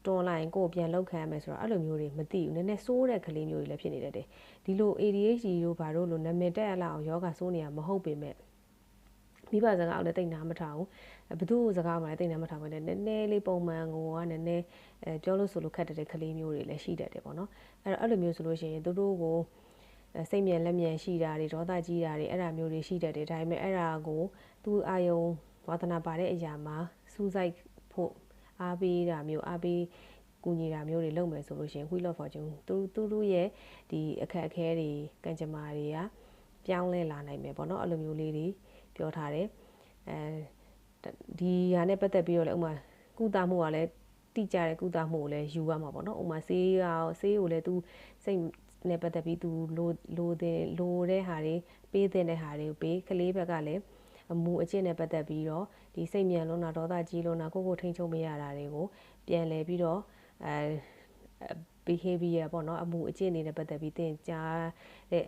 တွန်းလိုက်ကိုပြန်လောက်ခံရမယ်ဆိုတာအဲ့လိုမျိုးတွေမသိဘူးနည်းနည်းစိုးတဲ့ကလေးမျိုးတွေလည်းဖြစ်နေတတ်တယ်ဒီလို ADHD တို့ဘာတို့လိုနာမည်တက်ရလောက်အောင်ယောဂစိုးနေရမဟုတ်ပေမဲ့မိဘစကားကိုလည်းတိတ်နာမထားဘူးဘသူ့စကားမှလည်းတိတ်နာမထားဘူးနည်းနည်းလေးပုံမှန်ကိုကနည်းနည်းအဲပြောလို့ဆိုလို့ခက်တဲ့ကလေးမျိုးတွေလည်းရှိတတ်တယ်ပေါ့နော်အဲ့တော့အဲ့လိုမျိုးဆိုလို့ရှိရင်သူတို့ကိုစိတ်မြန်လက်မြန်ရှိတာတွေဒေါသကြီးတာတွေအဲ့ဒါမျိုးတွေရှိတတ်တယ်ဒါပေမဲ့အဲ့ဒါကိုသူအာယုံဝါသနာပါတဲ့အရာမှာစူးစိုက်ဖို့ အားပေးတာမျိုးအားပေးကူညီတာမျိုးတွေလုပ်မယ်ဆိုလို့ရှိရင် Wheel of Fortune သူသူတို့ရဲ့ဒီအခက်အခဲတွေကံကြမ္မာတွေကပြောင်းလဲလာနိုင်မယ်ပေါ့နော်အဲ့လိုမျိုးလေးတွေပြောထားတယ်အဲဒီဟာနဲ့ပတ်သက်ပြီးတော့လည်းဥမာကုသမှုကလည်းတိကျတဲ့ကုသမှုကိုလည်းယူရမှာပေါ့နော်ဥမာဆေးရောဆေးကိုလည်း तू စိတ်နဲ့ပတ်သက်ပြီး तू လိုလိုတဲ့လိုတဲ့ဟာတွေပေးတဲ့ဟာတွေကိုပေးကလေးဘက်ကလည်းအမှုအကျင့်နဲ့ပတ်သက်ပြီးတော့ ဒီစိတ်မြန်လွန်းတာဒေါသကြီးလွန်းတာကိုကိုထိန်ချုပ်မရတာတွေကိုပြန်လဲပြီးတော့အဲ behavior ပေါ့နော်အမှုအကျင့်တွေနဲ့ပတ်သက်ပြီးသင်ကြားတဲ့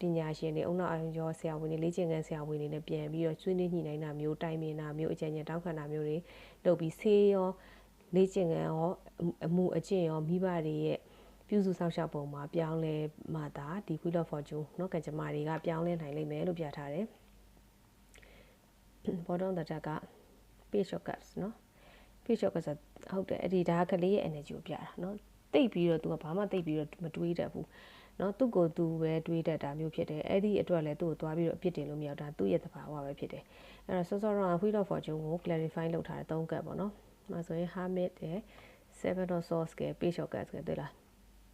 ပညာရှင်တွေအုံနောက်အရောဆရာဝန်တွေလေ့ကျင့်ခန်းဆရာဝန်တွေနဲ့ပြန်ပြီးတော့ဆွေးနွေးညှိနှိုင်းတာမျိုးတိုင်ပင်တာမျိုးအကြံဉာဏ်တောင်းခံတာမျိုးတွေလုပ်ပြီးဆေးရောလေ့ကျင့်ခန်းရောအမှုအကျင့်ရောမိဘတွေရဲ့ပြုစုဆောင်ရှောက်ပုံမှာပြောင်းလဲမှသာဒီ Wheel of Fortune เนาะကကြမ္မာတွေကပြောင်းလဲနိုင်လိမ့်မယ်လို့ပြထားတယ်။ bottom တက်က page of cups เนาะ page of cups ဟုတ်တယ်အဲ့ဒီဒါကလေးရဲ့ energy ကိုပြတာเนาะတိတ်ပြီးတော့ तू ကဘာမှတိတ်ပြီးတော့မတွေးတတ်ဘူးเนาะသူ့ကိုသူပဲတွေးတတ်တာမျိုးဖြစ်တယ်အဲ့ဒီအတွက်လည်းသူ့ကိုသွားပြီးတော့အပြစ်တင်လို့မရတာသူ့ရဲ့သဘာဝပဲဖြစ်တယ်အဲ့တော့စောစောတော့ Wheel of Fortune ကို clarify လုပ်ထားတဲ့၃ကတ်ပေါ့နော်။ဒါဆိုရင် Hermit ရဲ့ Seven of Swords က Page of Cups ကတွေ့လား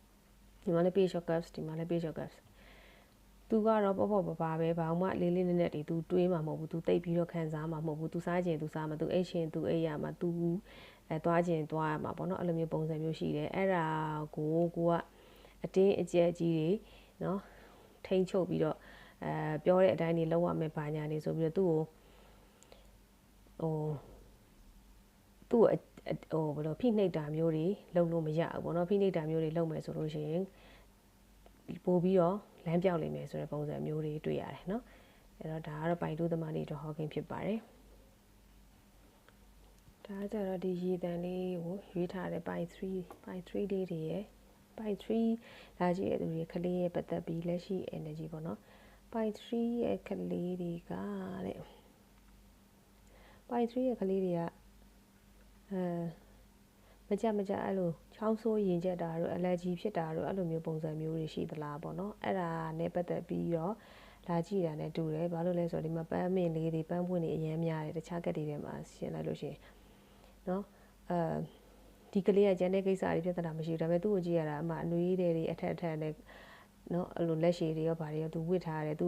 ။ဒီမှာလည်း Page of Cups ဒီမှာလည်း Page of Cups သူကတော့ပေါ့ပေါ့ပါပါပဲဘာမှလေးလေးနက်နက်တွေသူတွေးမှာမဟုတ်ဘူးသူတိတ်ပြီးတော့ခံစားမှာမဟုတ်ဘူးသူစားခြင်းသူစားမှာသူအိတ်ရှင်သူအိတ်ရမှာသူအဲသွားခြင်းသွားရမှာပေါ့နော်အဲ့လိုမျိုးပုံစံမျိုးရှိတယ်အဲ့ဒါကိုကိုကအတင်းအကျပ်ကြီးတွေနော်ထိန်ချုပ်ပြီးတော့အဲပြောတဲ့အတိုင်းနေလောက်ရမယ်ဘာညာနေဆိုပြီးတော့သူ့ကိုဟိုသူ့ဟိုဘယ်လိုဖိနှိပ်တာမျိုးတွေလုပ်လို့မရဘူးပေါ့နော်ဖိနှိပ်တာမျိုးတွေလုပ်မယ်ဆိုလို့ရှိရင်ပို့ပြီးတော့ လမ်းပြောက်လိမ့်မယ်ဆိုတဲ့ပုံစံမျိုးတွေတွေ့ရတယ်နော်အဲ့တော့ဒါကတော့ပိုင်တူးသမားတွေတော့ဟောကင်းဖြစ်ပါတယ်ဒါကြတော့ဒီရေတန်လေးကိုရွေးထားတဲ့ပိုင်3ပိုင်3လေးတွေရဲ့ပိုင်3လာကြည့်ရတဲ့သူတွေကလေးရဲ့ပတ်သက်ပြီးလက်ရှိ energy ပေါ့နော်ပိုင်3ရဲ့ကလေးတွေကတဲ့ပိုင်3ရဲ့ကလေးတွေကအဲမ ကြမကြအဲ့လိုချောင်းဆိုးရင်ကျက်တာတို့ allergy ဖြစ်တာတို့အဲ့လိုမျိုးပုံစံမျိုးတွေရှိသလားပေါ့နော်အဲ့ဒါနဲ့ပတ်သက်ပြီးတော့လာကြည့်တာနဲ့တူတယ်ဘာလို့လဲဆိုတော့ဒီမှာပန်းမင်လေးတွေပန်းပွင့်တွေအများများတယ်တခြားကက်တွေထဲမှာရှင်းလိုက်လို့ရှိရင်နော်အဲဒီကလေးကကျန်တဲ့ကိစ္စတွေပြဿနာမရှိဘူးဒါပေမဲ့သူ့ကိုကြည့်ရတာအမှအနွေးတွေအထက်အထက်နဲ့နော်အဲ့လိုလက်ရှည်တွေရောဗာတွေရောသူဝစ်ထားတယ်သူ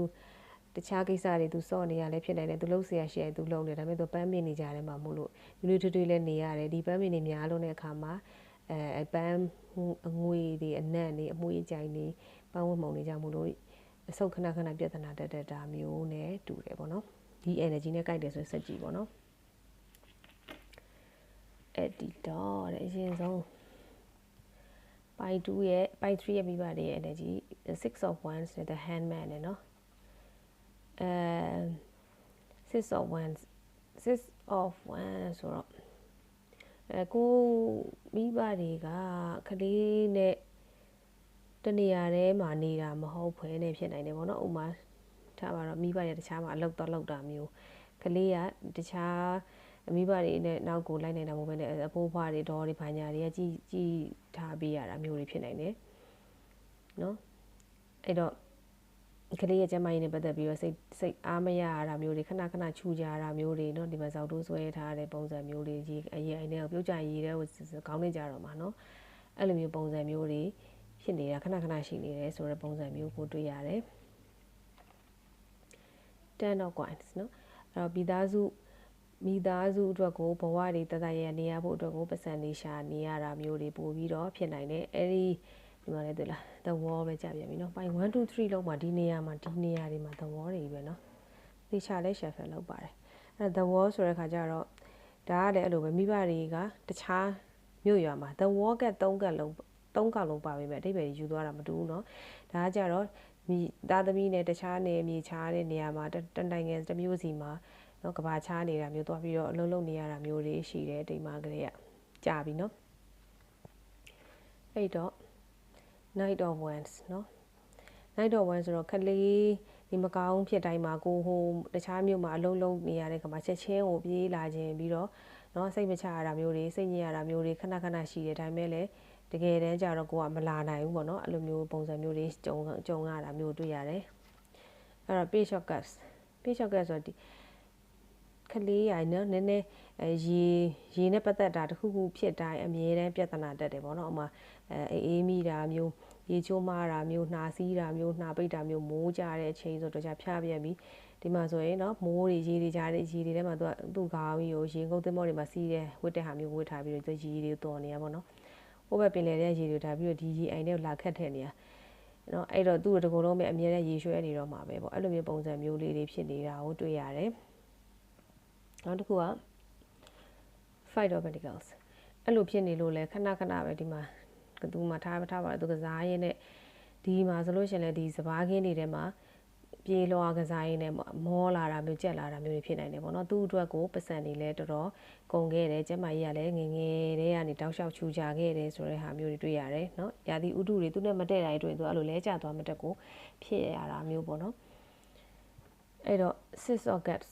တခြားကိစ္စတွေသူစော့နေရလဲဖြစ်နိုင်တယ်သူလှုပ်เสียရှိရသူလှုပ်နေဒါပေမဲ့သူပန်းမင်နေကြတယ်မှာမို့လို့လူလူထွေးထွေးလဲနေရတယ်ဒီပန်းမင်နေများလုံးတဲ့အခါမှာအဲပန်းအငွေတွေအနံ့တွေအမွှေးကြိုင်တွေပန်းဝတ်မှုံတွေကြောင့်မို့လို့အဆုတ်ခဏခဏပြဿနာတက်တက်တာမျိုးနဲ့တူတယ်ပေါ့နော်ဒီ energy နဲ့ကြိုက်တယ်ဆိုစက်ကြည့်ပေါ့နော်အဲ့ဒီတော့တဲ့အရင်ဆုံးပိုင်2ရဲ့ပိုင်3ရဲ့မိဘတွေရဲ့ energy 6 of wands နဲ့ the handman နဲ့เนาะ အဲ six of wands six of wands ဆိုတော့အဲကိုမိဘတွေကကလေးနဲ့တနေရာထဲမှာနေတာမဟုတ်ဖွယ်နဲ့ဖြစ်နိုင်တယ်ပေါ့နော်ဥမာထားပါတော့မိဘတွေတခြားမှာအလုပ်တော့လုပ်တာမျိုးကလေးကတခြားမိဘတွေနဲ့နောက်ကိုလိုက်နေတာမဟုတ်ဘဲနဲ့အဖိုးဖွားတွေဒေါ်တွေဘာညာတွေကကြည်ကြည်ထားပေးရတာမျိုးတွေဖြစ်နိုင်တယ်နော်အဲ့တော့ ကလေးရဲ့ကျမကြီးနဲ့ပတ်သက်ပြီးတော့စိတ်စိတ်အားမရတာမျိုးတွေခဏခဏချူကြတာမျိုးတွေเนาะဒီမှာဇောက်တိုးဆွဲထားတဲ့ပုံစံမျိုးတွေရေအရေးအိုင်နဲ့ပြုတ်ကြရေးတဲ့ခေါင်းနဲ့ကြတော့မှာเนาะအဲ့လိုမျိုးပုံစံမျိုးတွေဖြစ်နေတာခဏခဏရှိနေတယ်ဆိုတဲ့ပုံစံမျိုးကိုတွေ့ရတယ် ten of coins เนาะအဲ့တော့မိသားစုမိသားစုအတွက်ကိုဘဝတွေတသက်ရနေရဖို့အတွက်ကိုပတ်စံနေရှာနေရတာမျိုးတွေပို့ပြီးတော့ဖြစ်နိုင်တယ်အဲ့ဒီဒီမှာလည်းတွေ့လား the wall ပဲကြာပြန်ပြီเนาะပိုင်း1 2 3လောက်မှာဒီနေရာမှာဒီနေရာတွေမှာ the wall တွေပဲเนาะသေချာလဲ shuffle လောက်ပါတယ်အဲ့ the wall ဆိုတဲ့ခါကျတော့ဒါကလည်းအဲ့လိုပဲမိဘတွေကတခြားမြို့ရွာမှာ the wall က3ကလုံး3ကလုံးပါပဲပဲအတိတ်ပဲယူသွားတာမတူဘူးเนาะဒါကကြတော့မိသားသမီးနဲ့တခြားနေမြေခြားတဲ့နေရာမှာတနိုင်ငံတစ်မျိုးစီမှာနော်ကဘာချားနေတာမျိုးသွားပြီးတော့အလုံးလုံးနေရတာမျိုးတွေရှိတယ်တိမ်မာကလေးကကြာပြီနော်အဲ့တော့ night of wands နော် night of wands ဆိုတော့ခလေးဒီမကောင်းဖြစ်တိုင်းမှာကိုဟိုတခြားမြို့မှာအလုံးလုံးနေရတဲ့ခါမှာချက်ချင်းကိုပြေးလာခြင်းပြီးတော့နော်စိတ်မချရတာမျိုးတွေစိတ်ညစ်ရတာမျိုးတွေခဏခဏရှိတယ်ဒါပေမဲ့လည်းတကယ်တမ်းကျတော့ကိုကမလာနိုင်ဘူးပေါ့နော်အဲ့လိုမျိုးပုံစံမျိုးတွေကြုံကြုံရတာမျိုးတွေ့ရတယ်အဲ့တော့ page of cups page of cups ဆိုတော့ဒီကလေးရိုင်နော်နည်းနည်းရေရေနဲ့ပတ်သက်တာတခုခုဖြစ်တိုင်းအမြဲတမ်းပြဿနာတက်တယ်ပေါ့နော်အမအဲအေးမိတာမျိုး ရေချိုးမားတာမျိုးနှာစီးတာမျိုးနှာပိတ်တာမျိုးမိုးကြတဲ့အချိန်ဆိုတော့ကြာဖြားပြက်ပြီးဒီမှာဆိုရင်နော်မိုးတွေရေတွေကြားတဲ့ရေတွေထဲမှာသူကသူ့ခေါင်းကြီးကိုရေငုပ်သင်းမောတွေမှာစီးတဲ့ဝတ်တဲ့ဟာမျိုးဝတ်ထားပြီးတော့ရေတွေတော်နေရပါတော့ဟိုဘက်ပင်လယ်တဲ့ရေတွေထားပြီးတော့ဒီရေအိမ်တွေလာခတ်ထည့်နေရနော်အဲ့တော့သူ့ကိုတကူလုံးပဲအမြဲတမ်းရေရွှဲနေတော့မှာပဲပေါ့အဲ့လိုမျိုးပုံစံမျိုးလေးတွေဖြစ်နေတာကိုတွေ့ရတယ်နောက်တစ်ခုက fight of pentacles အဲ့လိုဖြစ်နေလို့လဲခဏခဏပဲဒီမှာ သူမှထားထားပါတယ်သူကစားရင်းနဲ့ဒီမှာဆိုလို့ရှိရင်လည်းဒီစပားခင်းတွေထဲမှာပြေးလွှာကစားရင်းနဲ့မောလာတာမျိုးကြက်လာတာမျိုးတွေဖြစ်နိုင်တယ်ပေါ့နော်သူ့အတွက်ကိုပတ်စံနေလဲတော်တော်ကုန်ခဲ့တယ်ကျမကြီးကလည်းငငယ်တဲ့ကနေတောက်လျှောက်ချူကြခဲ့တယ်ဆိုတဲ့ဟာမျိုးတွေတွေ့ရတယ်နော်ရာသီဥတုတွေသူနဲ့မတည့်တိုင်းတွေ့သူအဲ့လိုလဲကြသွားမတက်ကိုဖြစ်ရတာမျိုးပေါ့နော်အဲ့တော့ six of cups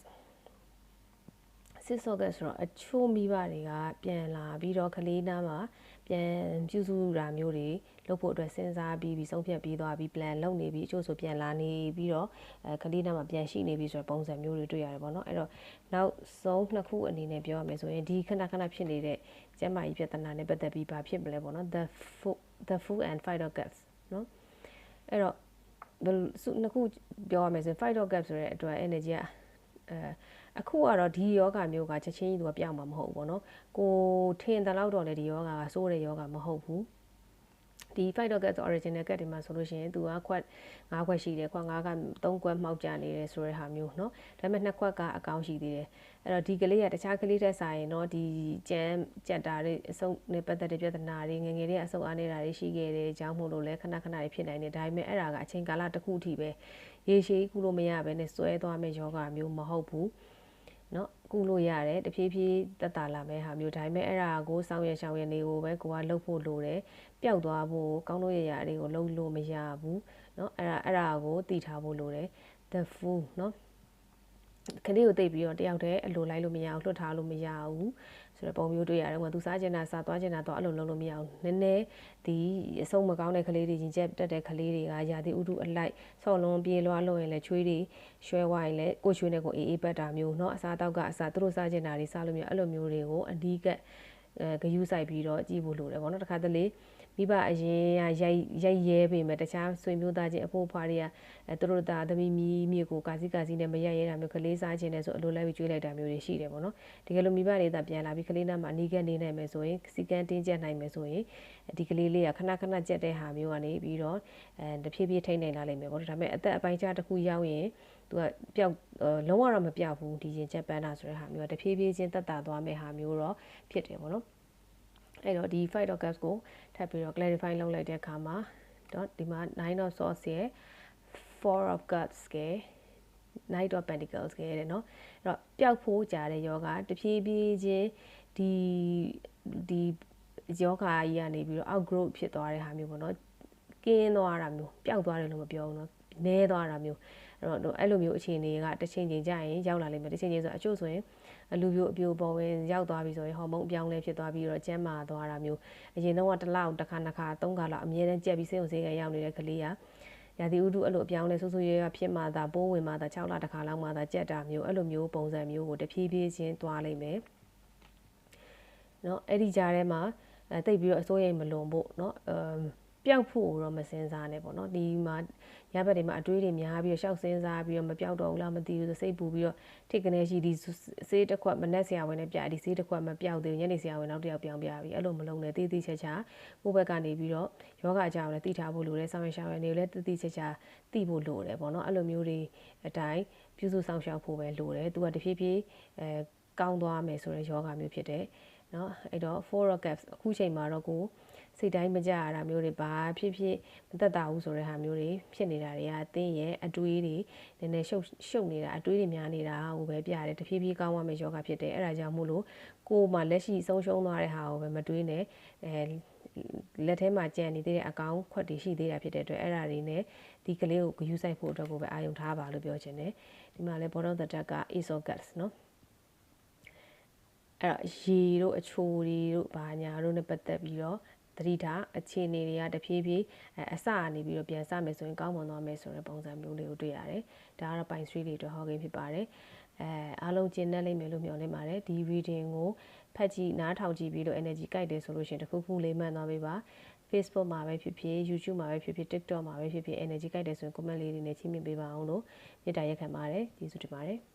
စစ်စော့ကဆိုတော့အချို့မိဘတွေကပြန်လာပြီးတော့ကလေးနားမှာ ပြန်ပြုစုတာမျိုးတွေလုပ်ဖို့အတွက်စဉ်းစားပြီးပြီးဆုံးဖြတ်ပြီးသွားပြီး plan လုပ်နေပြီးအချို့ဆိုပြန်လာနေပြီးတော့အဲကလေးနားမှာပြန်ရှိနေပြီးဆိုတော့ပုံစံမျိုးတွေတွေ့ရတယ်ပေါ့နော်အဲ့တော့နောက်ဆုံးနှစ်ခုအနေနဲ့ပြောရမယ်ဆိုရင်ဒီခဏခဏဖြစ်နေတဲ့ကျန်းမာရေးပြဿနာနဲ့ပတ်သက်ပြီးဘာဖြစ်မလဲပေါ့နော် the food the food and fight of gaps နော်အဲ့တော့နှစ်ခုပြောရမယ်ဆိုရင် fight of gaps ဆိုတဲ့အတွက် energy ကအဲ အခုကတော့ဒီယောဂမျိုးကချက်ချင်းကြီးသူကပြောင်းမှာမဟုတ်ဘူးပေါ့နော်ကိုထင်တယ်လို့တော့လေဒီယောဂကစိုးတဲ့ယောဂမဟုတ်ဘူးဒီ fight dog cat original cat တွေမှာဆိုလို့ရှိရင်သူကခွက်၅ခွက်ရှိတယ်ခွက်၅က၃ခွက်မှောက်ကြနေတယ်ဆိုတဲ့ဟာမျိုးเนาะဒါပေမဲ့နှစ်ခွက်ကအကောင်းရှိသေးတယ်အဲ့တော့ဒီကလေးကတခြားကလေးတက်ဆိုင်เนาะဒီကြမ်းကြက်တာတွေအဆုပ်နဲ့ပတ်သက်တဲ့ပြဿနာတွေငငယ်တွေအဆုပ်အားနေတာတွေရှိခဲ့တယ်အကြောင်းမို့လို့လဲခဏခဏတွေဖြစ်နိုင်တယ်ဒါပေမဲ့အဲ့ဒါကအချိန်ကာလတစ်ခုအထိပဲရေရှည်ကူလို့မရဘဲနဲ့စွဲသွားမယ့်ယောဂမျိုးမဟုတ်ဘူး เนาะကုလို့ရတယ်တဖြည်းဖြည်းတက်တာလာမဲ့ဟာမျိုးဒါပေမဲ့အဲ့ဒါကိုစောင်းရရှောင်းရနေကိုပဲကိုကလှုပ်ဖို့လိုတယ်ပျောက်သွားဖို့ကောင်းလို့ရရတွေကိုလှုပ်လို့မရဘူးเนาะအဲ့ဒါအဲ့ဒါကိုသိထားဖို့လိုတယ် the fool เนาะခလေးကိုသိပြီးတော့တယောက်တည်းအလိုလိုက်လို့မရအောင်လွတ်ထားလို့မရဘူး ဆိုတော့ပုံမျိုးတွေ့ရတယ်။ဟိုသူစားကျင်တာစားသွားကျင်တာတော့အဲ့လိုလုပ်လို့မရအောင်။နည်းနည်းဒီအဆုံးမကောင်းတဲ့ကလေးတွေရင်ကျက်တက်တဲ့ကလေးတွေကရာသီဥတုအလိုက်ဆော့လုံးပြေးလွှားလို့ရင်လည်းချွေးတွေရွှဲဝိုင်းလည်းကိုချွေးနဲ့ကိုအေးအေးပတ်တာမျိုးเนาะအစားတောက်ကအစားသူတို့စားကျင်တာတွေစားလို့မျိုးအဲ့လိုမျိုးတွေကိုအဓိကအဲဂယူးဆိုင်ပြီးတော့ကြည့်ဖို့လိုတယ်ပေါ့နော်တခါတလေ မိဘအရင်ကရိုက်ရိုက်ရဲပေမဲ့တခြားဆွေမျိုးသားချင်းအဖို့ဖွားတွေကအဲသူတို့သားသမီးမီးမြေကိုကာစီကာစီနဲ့မရိုက်ရဲတာမျိုးကလေးစားခြင်းနဲ့ဆိုအလိုလိုက်ပြီးကျွေးလိုက်တာမျိုးတွေရှိတယ်ပေါ့နော်တကယ်လို့မိဘတွေသာပြန်လာပြီးကလေးနားမှာအနီးကပ်နေနိုင်မယ်ဆိုရင်စီကန်းတင်းကျပ်နိုင်မယ်ဆိုရင်ဒီကလေးလေးကခဏခဏကြက်တဲ့ဟာမျိုးကနေပြီးတော့အဲတဖြည်းဖြည်းထိန်းနိုင်လာလိမ့်မယ်ပေါ့နော်ဒါပေမဲ့အသက်အပိုင်းခြားတစ်ခုရောက်ရင်သူကပျောက်လုံးဝတော့မပြောက်ဘူးဒီရင်ချက်ပန်းတာဆိုတဲ့ဟာမျိုးကတဖြည်းဖြည်းချင်းတက်တာသွားမဲ့ဟာမျိုးတော့ဖြစ်တယ်ပေါ့နော် အဲ့တော့ဒီ fight of cups ကိုထပ်ပြီးတော့ clarify လုပ်လိုက်တဲ့အခါမှာတော့ဒီမှာ9 of swords ရဲ့ four of cups က knight of pentacles ကတဲ့เนาะအဲ့တော့ပျောက်ဖို့ကြာတဲ့ယောဂတဖြည်းဖြည်းချင်းဒီဒီယောဂကြီးကနေပြီးတော့ outgrowth ဖြစ်သွားတဲ့ဟာမျိုးပေါ့เนาะကင်းသွားတာမျိုးပျောက်သွားတယ်လို့မပြောဘူးเนาะနဲသွားတာမျိုးအဲ့တော့အဲ့လိုမျိုးအခြေအနေကတစ်ချိန်ချိန်ကြာရင်ရောက်လာလိမ့်မယ်တစ်ချိန်ချိန်ဆိုအချို့ဆိုရင် လူပြိုအပြိုပေါ်ဝင်ရောက်သွားပြီဆိုရင်ဟော်မုန်းအပြောင်းလဲဖြစ်သွားပြီးတော့ကျန်းမာသွားတာမျိုးအရင်တော့တစ်လောက်တစ်ခါနှစ်ခါသုံးခါလောက်အမြဲတမ်းကြက်ပြီးစိတ်ုံစေးကရောက်နေတဲ့ကလေးကရာသီဥတုအဲ့လိုအပြောင်းလဲဆူဆူရွရွဖြစ်မှသာပိုးဝင်မှသာ6လတစ်ခါလောက်မှသာကြက်တာမျိုးအဲ့လိုမျိုးပုံစံမျိုးကိုတဖြည်းဖြည်းချင်းသွားလိမ့်မယ်เนาะအဲ့ဒီကြားထဲမှာအဲတိတ်ပြီးတော့အစိုးရိမ်မလွန်ဖို့เนาะအမ်ပျောက်ဖို့တော့မစင်စားနဲ့ပေါ့နော်ဒီမှာ ရဘက်တွေမှာအတွေးတွေများပြီးတော့ရှောက်စင်းစားပြီးတော့မပြောက်တော့ဘူးလားမသိဘူးဆိုစိတ်ပူပြီးတော့ထိတ်ကနေရှိဒီဆေးတစ်ခွက်မနဲ့ဆရာဝန်နဲ့ပြဒီဆေးတစ်ခွက်မပြောက်သေးဘူးညနေဆရာဝန်နောက်တစ်ယောက်ပြောင်းပြပြီအဲ့လိုမလုံးနဲ့တေးသေးချာချာကိုယ့်ဘက်ကနေပြီးတော့ယောဂအကြောင်းလည်းသိထားဖို့လိုတယ်ဆောင်ရရှောင်းရနေလည်းတေးသေးချာချာသိဖို့လိုတယ်ပေါ့နော်အဲ့လိုမျိုးတွေအတိုင်းပြုစုဆောင်ရှောက်ဖို့ပဲလိုတယ်သူကတဖြည်းဖြည်းအဲကောင်းသွားမယ်ဆိုတဲ့ယောဂမျိုးဖြစ်တယ် เนาะအဲ့တော့ four caps အခုချိန်မှာတော့ကိုစိတ်တိုင်းမကြရတာမျိုးတွေဘာဖြစ်ဖြစ်မသက်သာဘူးဆိုတဲ့ဟာမျိုးတွေဖြစ်နေတာတွေကအသင်ရဲ့အတွေးတွေနည်းနည်းရှုပ်ရှုပ်နေတာအတွေးတွေများနေတာဟိုပဲပြရတယ်တဖြည်းဖြည်းကောင်းသွားမယ့်ယောဂဖြစ်တယ်အဲ့ဒါကြောင့်မို့လို့ကိုယ်မှလက်ရှိဆုံးရှုံးသွားတဲ့ဟာကိုပဲမတွေးနဲ့အဲလက်ထဲမှာကြံနေသေးတဲ့အကောင်ခွက်တွေရှိသေးတာဖြစ်တဲ့အတွက်အဲ့ဒါတွေနဲ့ဒီကလေးကိုဂယူးဆိုင်ဖို့အတွက်ကိုပဲအာရုံထားပါလို့ပြောချင်တယ်ဒီမှာလဲ bottom the deck က ace of cups เนาะ အဲ့တော့ရေတို့အချိုတွေတို့ဘာညာတို့နဲ့ပတ်သက်ပြီးတော့သတိထားအခြေအနေတွေကတဖြည်းဖြည်းအစအနေပြီးတော့ပြန်စမယ်ဆိုရင်ကောင်းမွန်သွားမယ်ဆိုတဲ့ပုံစံမျိုးလေးကိုတွေ့ရတယ်။ဒါကတော့ပိုင်ဆွေးလေးတွေဟောကိန်းဖြစ်ပါတယ်။အဲအားလုံးကျင့်တတ်လိမ့်မယ်လို့မျှော်လင့်ပါတယ်။ဒီ reading ကိုဖတ်ကြည့်နားထောင်ကြည့်ပြီးလို့ energy ကြိုက်တယ်ဆိုလို့ရှိရင်တခုခုလေးမှန်သွားပေးပါ။ Facebook မှာပဲဖြစ်ဖြစ် YouTube မှာပဲဖြစ်ဖြစ် TikTok မှာပဲဖြစ်ဖြစ် energy ကြိုက်တယ်ဆိုရင် comment လေးတွေနဲ့ချင်းမြင်ပေးပါအောင်လို့မေတ္တာရက်ခံပါတယ်ကျေးဇူးတင်ပါတယ်